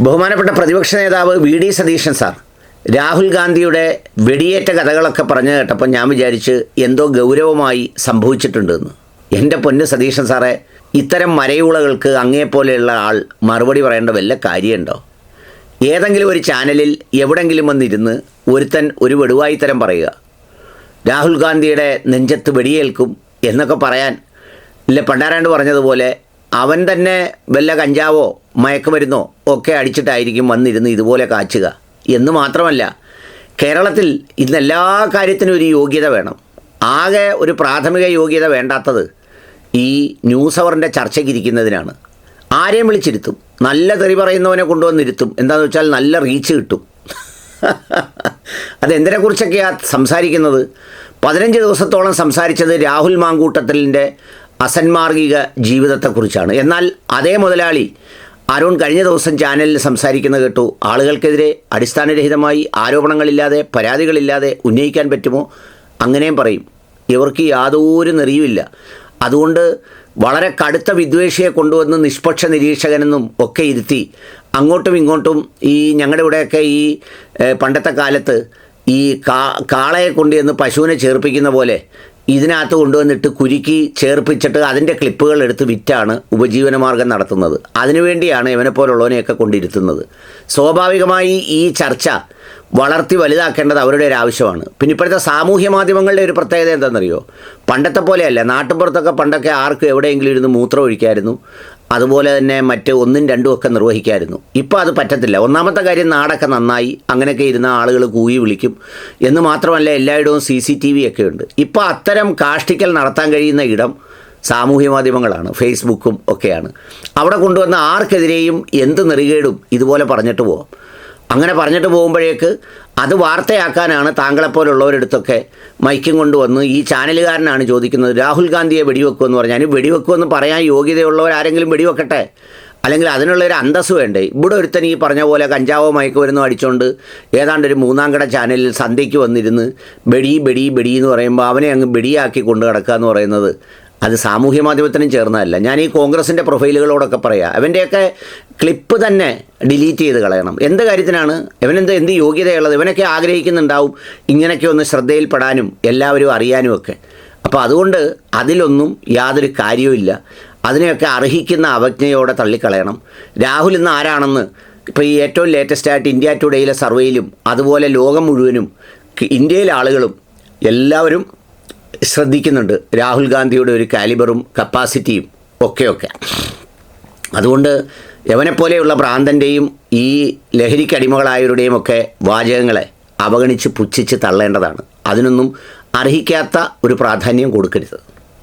ബഹുമാനപ്പെട്ട പ്രതിപക്ഷ നേതാവ് V D Satheesan sir Rahul ഗാന്ധിയുടെ വെടിയേറ്റ കഥകളൊക്കെ പറഞ്ഞു കേട്ടപ്പോൾ ഞാൻ വിചാരിച്ച് എന്തോ ഗൗരവമായി സംഭവിച്ചിട്ടുണ്ടെന്ന് എന്റെ പൊന്ന് സതീശൻ സാറേ ഇത്തരം മരയുളകൾക്ക് അങ്ങേപ്പോലെയുള്ള ആൾ മറുപടി പറയേണ്ട വല്ല കാര്യമുണ്ടോ? ഏതെങ്കിലും ഒരു ചാനലിൽ എവിടെങ്കിലും വന്നിരുന്ന് ഒരുത്തൻ ഒരു വെടുവായിത്തരം പറയുക. രാഹുൽ ഗാന്ധിയുടെ നെഞ്ചത്ത് വെടിയേൽക്കും എന്നൊക്കെ പറയാൻ ഇല്ല പണ്ടാരാണ്ട് പറഞ്ഞതുപോലെ അവൻ തന്നെ വല്ല കഞ്ചാവോ മയക്കുമരുന്നോ ഒക്കെ അടിച്ചിട്ടായിരിക്കും വന്നിരുന്ന് ഇതുപോലെ കാച്ചുക. എന്ന് മാത്രമല്ല കേരളത്തിൽ ഇന്ന് എല്ലാ കാര്യത്തിനും ഒരു യോഗ്യത വേണം. ആകെ ഒരു പ്രാഥമിക യോഗ്യത വേണ്ടാത്തത് ഈ ന്യൂസ് അവറിന്റെ ചർച്ചയ്ക്കിരിക്കുന്നതിനാണ് ആരെയും വിളിച്ചിരുത്തും. നല്ല തെറി പറയുന്നവനെ കൊണ്ടുവന്നിരുത്തും. എന്താണെന്ന് വെച്ചാൽ നല്ല റീച്ച് കിട്ടും. അതെന്തിനെക്കുറിച്ചൊക്കെയാണ് സംസാരിക്കുന്നത്? പതിനഞ്ച് ദിവസത്തോളം സംസാരിച്ചത് രാഹുൽ മാങ്കൂട്ടത്തിലിന്റെ അസന്മാർഗിക ജീവിതത്തെക്കുറിച്ചാണ്. എന്നാൽ അതേ മുതലാളി അരുൺ കഴിഞ്ഞ ദിവസം ചാനലിൽ സംസാരിക്കുന്ന കേട്ടു ആളുകൾക്കെതിരെ അടിസ്ഥാനരഹിതമായി ആരോപണങ്ങളില്ലാതെ പരാതികളില്ലാതെ ഉന്നയിക്കാൻ പറ്റുമോ? അങ്ങനെയും പറയും. ഇവർക്ക് യാതൊരു നെറിയുമില്ല. അതുകൊണ്ട് വളരെ കടുത്ത വിദ്വേഷിയെ കൊണ്ടുവന്ന് നിഷ്പക്ഷ നിരീക്ഷകനെന്നും ഒക്കെ ഇരുത്തി അങ്ങോട്ടും ഇങ്ങോട്ടും ഈ ഞങ്ങളുടെ ഇവിടെയൊക്കെ ഈ പണ്ടത്തെ കാലത്ത് ഈ കാ കാളയെ കൊണ്ടുവന്ന് പശുവിനെ ചേർപ്പിക്കുന്ന പോലെ ഇതിനകത്ത് കൊണ്ടുവന്നിട്ട് കുരുക്കി ചേർപ്പിച്ചിട്ട് അതിന്റെ ക്ലിപ്പുകൾ എടുത്ത് വിറ്റാണ് ഉപജീവനമാർഗം നടത്തുന്നത്. അതിനുവേണ്ടിയാണ് ഇവനെ പോലുള്ളവനെയൊക്കെ കൊണ്ടിരുത്തുന്നത്. സ്വാഭാവികമായി ഈ ചർച്ച വളർത്തി വലുതാക്കേണ്ടത് അവരുടെ ഒരു ആവശ്യമാണ്. പിന്നെ ഇപ്പോഴത്തെ സാമൂഹ്യ മാധ്യമങ്ങളുടെ ഒരു പ്രത്യേകത എന്താണെന്നറിയോ? പണ്ടത്തെ പോലെയല്ല. നാട്ടിൻപുറത്തൊക്കെ പണ്ടൊക്കെ ആർക്കും എവിടെയെങ്കിലും ഇരുന്ന് മൂത്രം ഒഴിക്കായിരുന്നു. അതുപോലെ തന്നെ മറ്റ് ഒന്നും രണ്ടും ഒക്കെ നിർവഹിക്കായിരുന്നു. ഇപ്പോൾ അത് പറ്റത്തില്ല. ഒന്നാമത്തെ കാര്യം നാടൊക്കെ നന്നായി അങ്ങനെയൊക്കെ ഇരുന്ന ആളുകൾ കൂയി വിളിക്കും. എന്ന് മാത്രമല്ല എല്ലായിടവും സി സി ടി വി ഒക്കെ ഉണ്ട്. ഇപ്പോൾ അത്തരം കാഷ്ടിക്കൽ നടത്താൻ കഴിയുന്ന ഇടം സാമൂഹ്യ മാധ്യമങ്ങളാണ്. ഫേസ്ബുക്കും ഒക്കെയാണ്. അവിടെ കൊണ്ടുവന്ന ആർക്കെതിരെയും എന്ത് നെറികേടും ഇതുപോലെ പറഞ്ഞിട്ട് പോവാം. അങ്ങനെ പറഞ്ഞിട്ട് പോകുമ്പോഴേക്ക് അത് വാർത്തയാക്കാനാണ് താങ്കളെപ്പോലുള്ളവരടുത്തൊക്കെ മൈക്കും കൊണ്ടുവന്ന് ഈ ചാനലുകാരനാണ് ചോദിക്കുന്നത്. രാഹുൽ ഗാന്ധിയെ വെടിവെക്കുമെന്ന് പറഞ്ഞാൽ വെടിവെക്കുമെന്ന് പറയാൻ യോഗ്യതയുള്ളവർ ആരെങ്കിലും വെടിവെക്കട്ടെ? അല്ലെങ്കിൽ അതിനുള്ള ഒരു അന്തസ്സ് വേണ്ടേ? ഇവിടെ ഒരുത്തൻ ഈ പറഞ്ഞ പോലെ കഞ്ചാവോ മയക്കുമരുന്നോ അടിച്ചുകൊണ്ട് ഏതാണ്ട് ഒരു മൂന്നാം കട ചാനലിൽ സന്ധ്യയ്ക്ക് വന്നിരുന്ന് ബെടി ബെടി ബെടി എന്ന് പറയുമ്പോൾ അവനെ അങ്ങ് ബെടിയാക്കി കൊണ്ടു കിടക്കുക എന്ന് പറയുന്നത് അത് സാമൂഹ്യ മാധ്യമത്തിനും ചേർന്നതല്ല. ഞാൻ ഈ കോൺഗ്രസിന്റെ പ്രൊഫൈലുകളോടൊക്കെ പറയാം അവന്റെയൊക്കെ ക്ലിപ്പ് തന്നെ ഡിലീറ്റ് ചെയ്ത് കളയണം. എന്ത് കാര്യത്തിനാണ്? ഇവനെന്ത് എന്ത് യോഗ്യതയുള്ളത്? ഇവനൊക്കെ ആഗ്രഹിക്കുന്നുണ്ടാവും ഇങ്ങനെയൊക്കെ ഒന്ന് ശ്രദ്ധയിൽപ്പെടാനും എല്ലാവരും അറിയാനും ഒക്കെ. അപ്പോൾ അതുകൊണ്ട് അതിലൊന്നും യാതൊരു കാര്യവുമില്ല അതിനെയൊക്കെ അർഹിക്കുന്ന അവജ്ഞയോടെ തള്ളിക്കളയണം. രാഹുൽ ഇന്ന് ആരാണെന്ന് ഇപ്പോൾ ഈ ഏറ്റവും ലേറ്റസ്റ്റ് ആയിട്ട് ഇന്ത്യ ടുഡേയിലെ സർവേയിലും അതുപോലെ ലോകം മുഴുവനും ഇന്ത്യയിലെ ആളുകളും എല്ലാവരും ശ്രദ്ധിക്കുന്നുണ്ട്. രാഹുൽ ഗാന്ധിയുടെ ഒരു കാലിബറും കപ്പാസിറ്റിയും ഒക്കെയൊക്കെ. അതുകൊണ്ട് യവനെപ്പോലെയുള്ള ഭ്രാന്തന്റെയും ഈ ലഹരിക്കടിമകളായവരുടെയും ഒക്കെ വാചകങ്ങളെ അവഗണിച്ച് പുച്ഛിച്ച് തള്ളേണ്ടതാണ്. അതിനൊന്നും അർഹിക്കാത്ത ഒരു പ്രാധാന്യം കൊടുക്കരുത്.